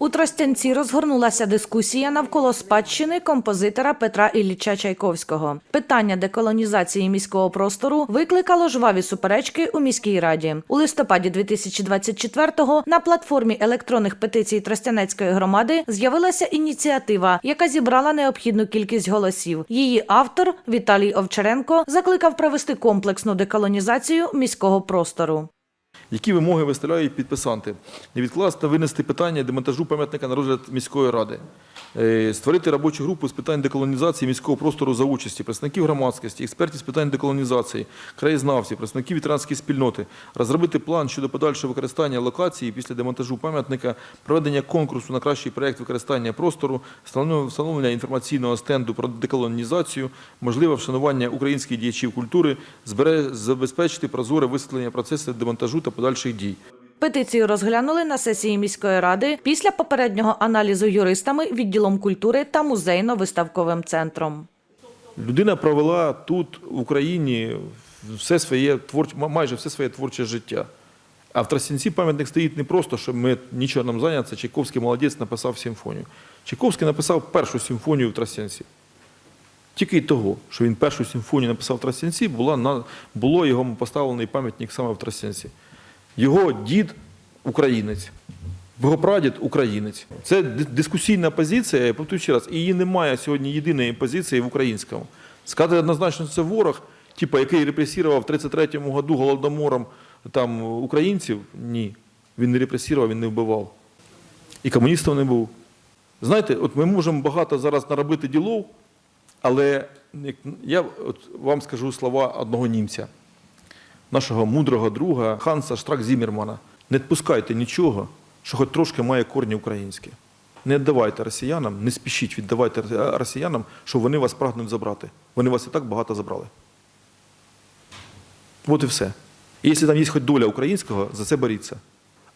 У Тростянці розгорнулася дискусія навколо спадщини композитора Петра Ілліча Чайковського. Питання деколонізації міського простору викликало жваві суперечки у міській раді. У листопаді 2024-го на платформі електронних петицій Тростянецької громади з'явилася ініціатива, яка зібрала необхідну кількість голосів. Її автор Віталій Овчаренко закликав провести комплексну деколонізацію міського простору. Які вимоги виставляють підписанти? Невідкладно винести питання демонтажу пам'ятника на розгляд міської ради, створити робочу групу з питань деколонізації міського простору за участі представників громадськості, експертів з питань деколонізації, краєзнавців, представників ветеранської спільноти, розробити план щодо подальшого використання локації після демонтажу пам'ятника, проведення конкурсу на кращий проєкт використання простору, встановлення- інформаційного стенду про деколонізацію, можливе вшанування українських діячів культури, забезпечити прозоре висвітлення процесу демонтажу та подальших дій. Петицію розглянули на сесії міської ради після попереднього аналізу юристами, відділом культури та музейно-виставковим центром. Людина провела тут, в Україні, все своє творче, майже все своє творче життя. А в Тростянці пам'ятник стоїть не просто, щоб ми нічого нам зайнятися. Чайковський молодець написав симфонію. Чайковський написав першу симфонію в Тростянці. Тільки й того, що він першу симфонію написав в Тростянці, було його поставлений пам'ятник саме в Тростянці. Його дід українець, прадід українець. Це дискусійна позиція, я повторюю ще раз, і її немає сьогодні єдиної позиції в українському. Сказати однозначно, що це ворог, типу, який репресував в 33-му году голодомором там, українців, ні. Він не репресував, він не вбивав. І комуністом не був. Знаєте, от ми можемо багато зараз наробити ділов, але я от вам скажу слова одного німця, нашого мудрого друга Ханса Штрак Зіммермана. Не відпускайте нічого, що хоч трошки має корні українські. Не віддавайте росіянам, не спішіть віддавайте росіянам, що вони вас прагнуть забрати. Вони вас і так багато забрали. От і все. І якщо там є хоч доля українського, за це боріться.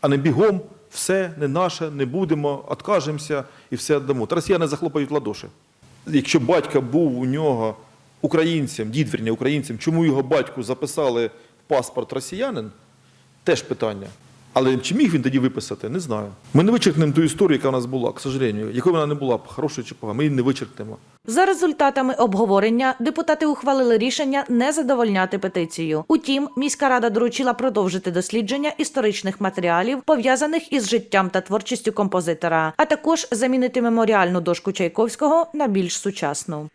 А не бігом, все не наше, не будемо, откажемося і все віддамо. Та росіяни захлопають ладоші. Якщо батько був у нього українцем, дід українцем, чому його батьку записали паспорт росіянин, теж питання. Але чи міг він тоді виписати, не знаю. Ми не вичеркнемо ту історію, яка в нас була, к сожалению. Якою вона не була б, хорошою чи поганою, ми її не вичеркнемо. За результатами обговорення депутати ухвалили рішення не задовольняти петицію. Утім, міська рада доручила продовжити дослідження історичних матеріалів, пов'язаних із життям та творчістю композитора, а також замінити меморіальну дошку Чайковського на більш сучасну.